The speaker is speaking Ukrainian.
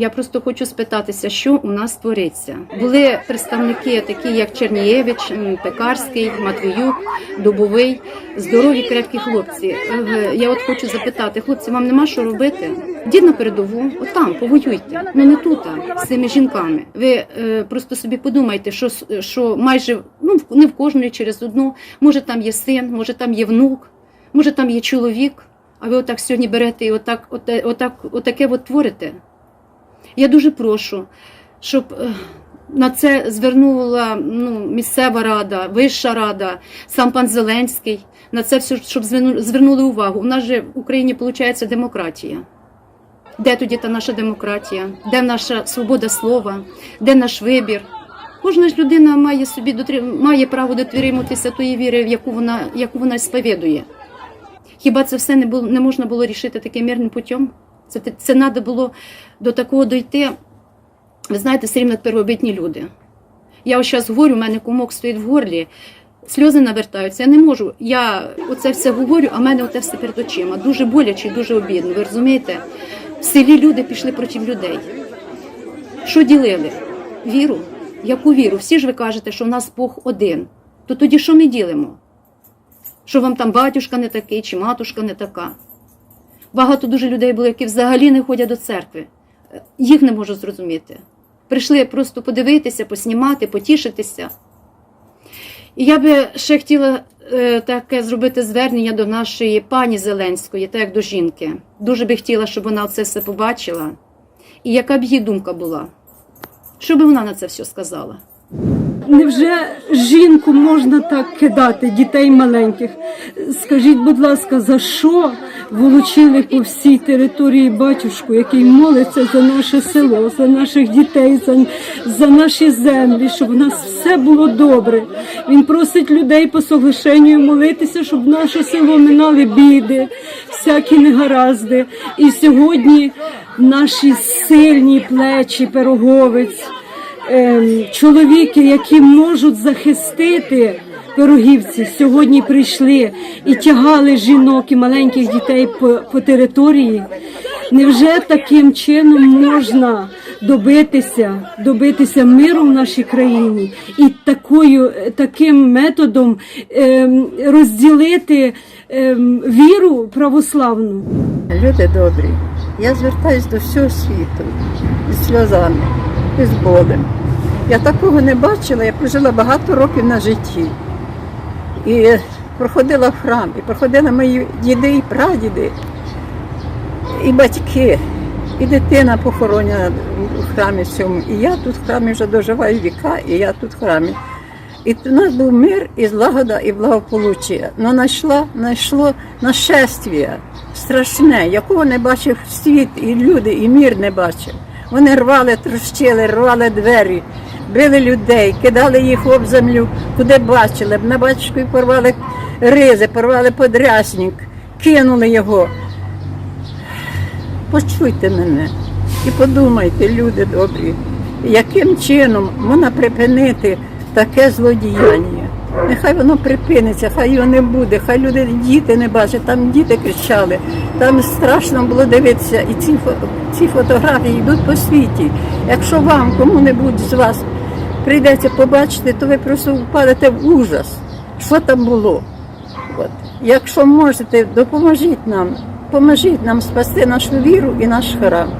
Я просто хочу спитатися, що у нас твориться. Були представники, такі як Чернієвич, Пекарський, Матвіюк, Дубовий, здорові, крепкі хлопці. Е, Я от хочу запитати, хлопці, вам нема що робити? Йдіть на передову, отам, повоюйте. Ну не тут, а, з цими жінками. Ви е, просто собі подумайте, що, що майже ну не в кожної через одну, може там є син, може там є внук, може там є чоловік. А ви отак сьогодні берете і отак, оте- отак, отаке от творите. Я дуже прошу, щоб е, на це звернула ну, місцева рада, вища рада, сам пан Зеленський. На це все, щоб звернули увагу. У нас же в Україні виходить демократія. Де тоді та наша демократія? Де наша свобода слова? Де наш вибір? Кожна ж людина має собі дотрим- має право дотримуватися тої віри, в яку вона, яку вона сповідує. Хіба це все не було не можна було рішити таким мирним путем? Це це треба було до такого дойти. Ви знаєте, все рівно первобитні люди. Я ось зараз говорю, у мене кумок стоїть в горлі, сльози навертаються. Я не можу. Я оце все говорю, а в мене оте все перед очима. Дуже боляче і дуже обідно. Ви розумієте? В селі люди пішли проти людей. Що ділили? Віру? Яку віру? Всі ж ви кажете, що в нас Бог один. То тоді що ми ділимо? Що вам там батюшка не такий, чи матушка не така? Багато дуже людей було, які взагалі не ходять до церкви. Їх не можу зрозуміти. Прийшли просто подивитися, поснімати, потішитися. І я би ще хотіла е, таке зробити звернення до нашої пані Зеленської, так як до жінки. Дуже би хотіла, щоб вона це все побачила. І яка б її думка була? Що би вона на це все сказала? Невже жінку можна так кидати, дітей маленьких? Скажіть, будь ласка, за що волочили по всій території батюшку, який молиться за наше село, за наших дітей, за, за наші землі, щоб у нас все було добре? Він просить людей по соглашенню молитися, щоб наше село минали біди, всякі негаразди. І сьогодні наші сильні плечі, пироговець ем, чоловіки, які можуть захистити пирогівці, сьогодні прийшли і тягали жінок і маленьких дітей по, по території. Невже таким чином можна добитися, добитися миру в нашій країні і такою, таким методом ем, розділити ем, віру православну? Люди добрі, я звертаюсь до всього світу з сльозами, і з болем. Я такого не бачила, я прожила багато років на житті. І проходила в храм, і проходили мої діди і прадіди, і батьки, і дитина похоронена у храмі цьому. І я тут в храмі вже доживаю віка, і я тут в храмі. І у нас був мир, і злагода, і благополуччя. Но знайшло, знайшло нашествие страшне, якого не бачив світ, і люди, і мір не бачив. Вони рвали, трощили, рвали двері, били людей, кидали їх об землю, куди бачили. На батюшку порвали ризи, порвали подрясник, кинули його. Почуйте мене і подумайте, люди добрі, яким чином можна припинити таке злодіяння. Нехай воно припиниться, хай його не буде, хай люди, діти не бачать, там діти кричали, там страшно було дивитися, і ці, ці фотографії йдуть по світі. Якщо вам, кому-небудь з вас прийдеться побачити, то ви просто впадете в ужас, що там було. От. Якщо можете, допоможіть нам, поможіть нам спасти нашу віру і наш храм.